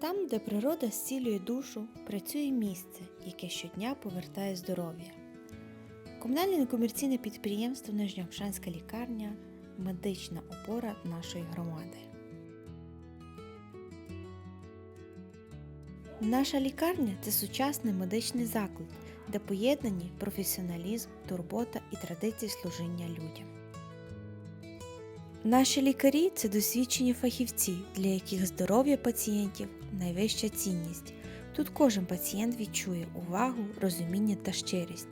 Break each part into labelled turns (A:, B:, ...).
A: Там, де природа зцілює душу, працює місце, яке щодня повертає здоров'я. Комунальне некомерційне підприємство Нижньообшанська лікарня медична опора нашої громади. Наша лікарня це сучасний медичний заклад, де поєднані професіоналізм, турбота і традиції служіння людям. Наші лікарі це досвідчені фахівці, для яких здоров'я пацієнтів найвища цінність. Тут кожен пацієнт відчує увагу, розуміння та щирість.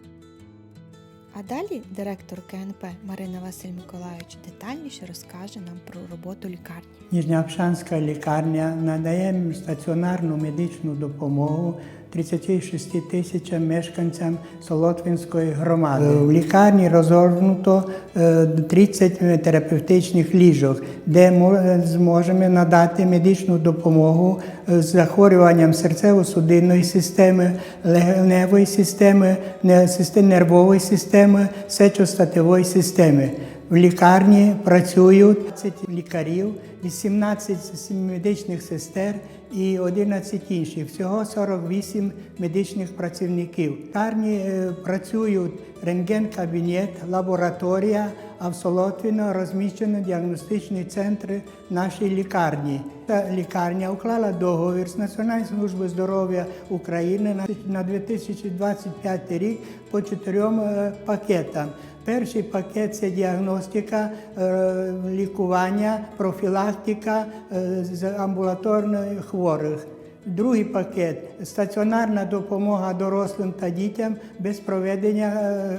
A: А далі директор КНП Марина Василь Миколайович детальніше розкаже нам про роботу лікарні.
B: Ніжнявшанська лікарня надає стаціонарну медичну допомогу 36 тисячам мешканцям Солотвинської громади. В лікарні розгорнуто е, 30 терапевтичних ліжок, де мо- зможемо надати медичну допомогу е, з захворюванням серцево-судинної системи, легеневої системи, не- нервової системи, сечостатевої системи. В лікарні працюють 20 лікарів, 18 медичних сестер і 11 інших. Всього 48 медичних працівників. В лікарні е, працюють рентген-кабінет, лабораторія, а в Солотвіно розміщено діагностичні центри нашої лікарні. Та лікарня уклала договір з Національною службою здоров'я України на- на 2025 рік по чотирьом е, пакетам. Перший пакет це діагностика, е, лікування, профілактика е, з амбулаторних хворих. Другий пакет стаціонарна допомога дорослим та дітям без проведення е,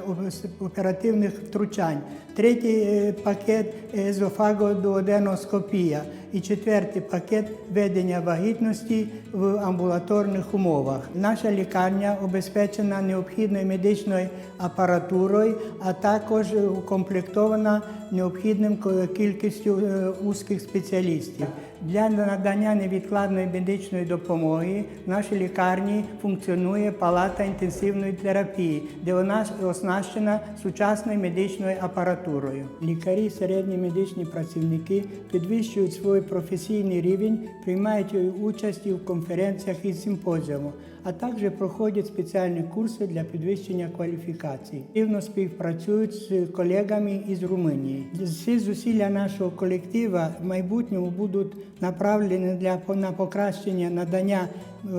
B: оперативних втручань. Третій е, пакет езофагодуоденоскопія. І четвертий пакет ведення вагітності в амбулаторних умовах. Наша лікарня обезпечена необхідною медичною апаратурою, а також укомплектована необхідним кількістю е, узких спеціалістів. Для надання невідкладної медичної допомоги в нашій лікарні функціонує палата інтенсивної терапії, де вона оснащена сучасною медичною апаратурою. Лікарі, середні медичні працівники підвищують свій професійний рівень, приймають участь в конференціях і симпозіумах, а також проходять спеціальні курси для підвищення кваліфікації. Активно співпрацюють з колегами із Румунії. Всі зусилля нашого колектива в майбутньому будуть направлені для на покращення надання е,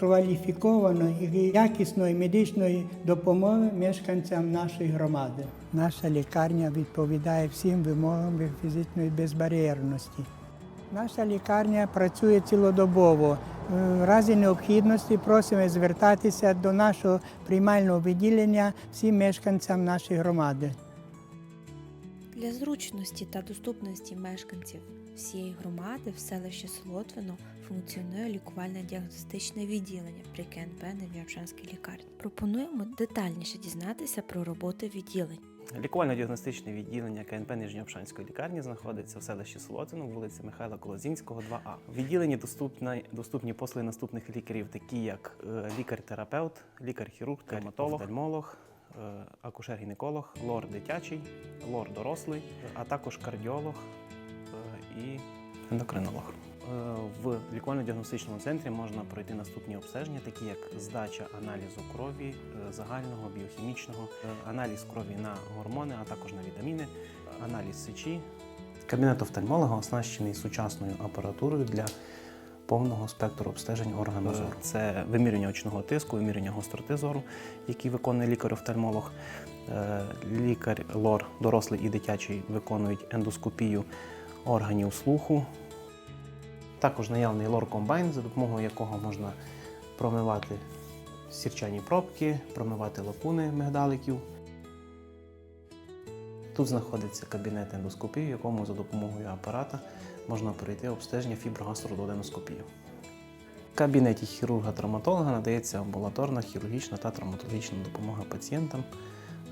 B: кваліфікованої і якісної медичної допомоги мешканцям нашої громади. Наша лікарня відповідає всім вимогам фізичної безбар'єрності. Наша лікарня працює цілодобово. Е, В разі необхідності просимо звертатися до нашого приймального відділення всім мешканцям нашої громади.
A: Для зручності та доступності мешканців всієї громади в селищі Солотвино функціонує лікувально-діагностичне відділення при КНП Нев'ябшанській лікарні. Пропонуємо детальніше дізнатися про роботу відділень.
C: Лікувально-діагностичне відділення КНП Нижньообшанської лікарні знаходиться в селищі Солотино, вулиця Михайла Колозінського, 2А. В відділенні доступні, доступні послуги наступних лікарів, такі як е, лікар-терапевт, лікар-хірург, травматолог, офтальмолог, акушер-гінеколог, лор дитячий, лор дорослий, а також кардіолог е, і ендокринолог. Е, В лікувально-діагностичному центрі можна пройти наступні обстеження, такі як здача аналізу крові, е, загального, біохімічного, е, аналіз крові на гормони, а також на вітаміни, аналіз сечі. Кабінет офтальмолога оснащений сучасною апаратурою для повного спектру обстежень органу зору. Це вимірювання очного тиску, вимірювання гостроти зору, які виконує лікар-офтальмолог. Е, Лікар лор, дорослий і дитячий виконують ендоскопію органів слуху. Також наявний лор-комбайн, за допомогою якого можна промивати сірчані пробки, промивати лакуни мигдаликів. Тут знаходиться кабінет ендоскопії, в якому за допомогою апарата можна пройти обстеження фіброгастрододеноскопію. В кабінеті хірурга-травматолога надається амбулаторна, хірургічна та травматологічна допомога пацієнтам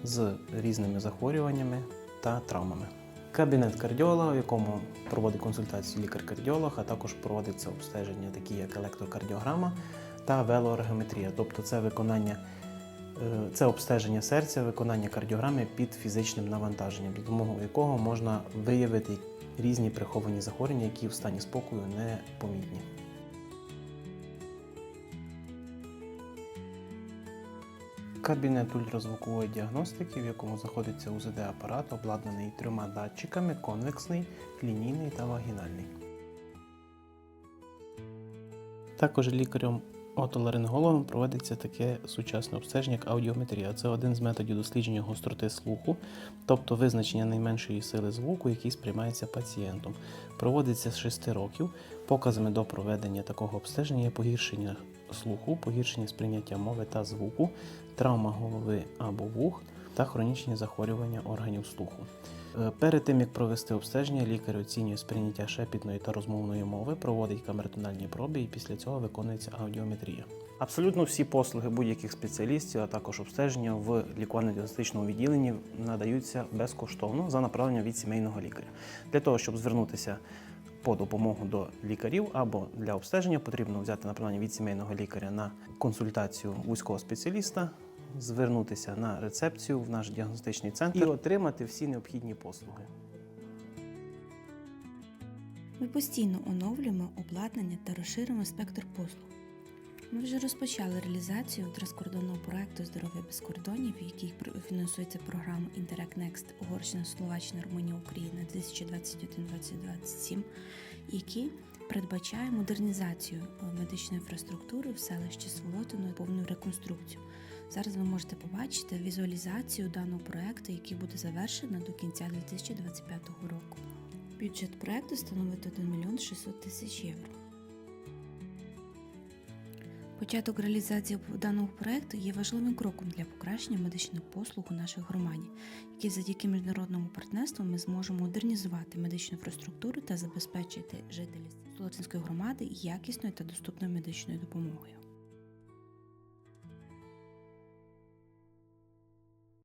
C: з різними захворюваннями та травмами. Кабінет кардіолога, в якому проводить консультацію лікар-кардіолог, а також проводиться обстеження, такі як електрокардіограма та велоергометрія, тобто це виконання Е, це обстеження серця, виконання кардіограми під фізичним навантаженням, за допомогою якого можна виявити різні приховані захворювання, які в стані спокою не помітні. Кабінет ультразвукової діагностики, в якому знаходиться УЗД-апарат, обладнаний трьома датчиками конвексний, лінійний та вагінальний. Також лікарем отоларингологом проводиться таке сучасне обстеження, як аудіометрія. Це один з методів дослідження гостроти слуху, тобто визначення найменшої сили звуку, який сприймається пацієнтом. Проводиться з 6 років. Показами до проведення такого обстеження є погіршення слуху, погіршення сприйняття мови та звуку, травма голови або вух та хронічні захворювання органів слуху. Е, Перед тим як провести обстеження, лікар оцінює сприйняття шепітної та розмовної мови, проводить камеротональні проби і після цього виконується аудіометрія. Абсолютно всі послуги будь-яких спеціалістів, а також обстеження в лікувально-діагностичному відділенні надаються безкоштовно за направленням від сімейного лікаря. Для того, щоб звернутися по допомогу до лікарів або для обстеження, потрібно взяти направлення від сімейного лікаря на консультацію вузького спеціаліста, звернутися на рецепцію в наш діагностичний центр і отримати всі необхідні послуги.
A: Ми постійно оновлюємо обладнання та розширюємо спектр послуг. Ми вже розпочали реалізацію транскордонного проекту Здоров'я без кордонів, який пр- фінансується програмою Interact Next Угорщина, Словаччина, Румунія, Україна 2021-2027, який передбачає модернізацію медичної інфраструктури в селищі Сволотино і повну реконструкцію. Зараз ви можете побачити візуалізацію даного проекту, який буде завершено до кінця 2025 року. Бюджет проекту становить 1 мільйон 600 тисяч євро. Початок реалізації даного проекту є важливим кроком для покращення медичних послуг у нашій громаді, які завдяки міжнародному партнерству ми зможемо модернізувати медичну інфраструктуру та забезпечити жителів Солотинської громади якісною та доступною медичною допомогою.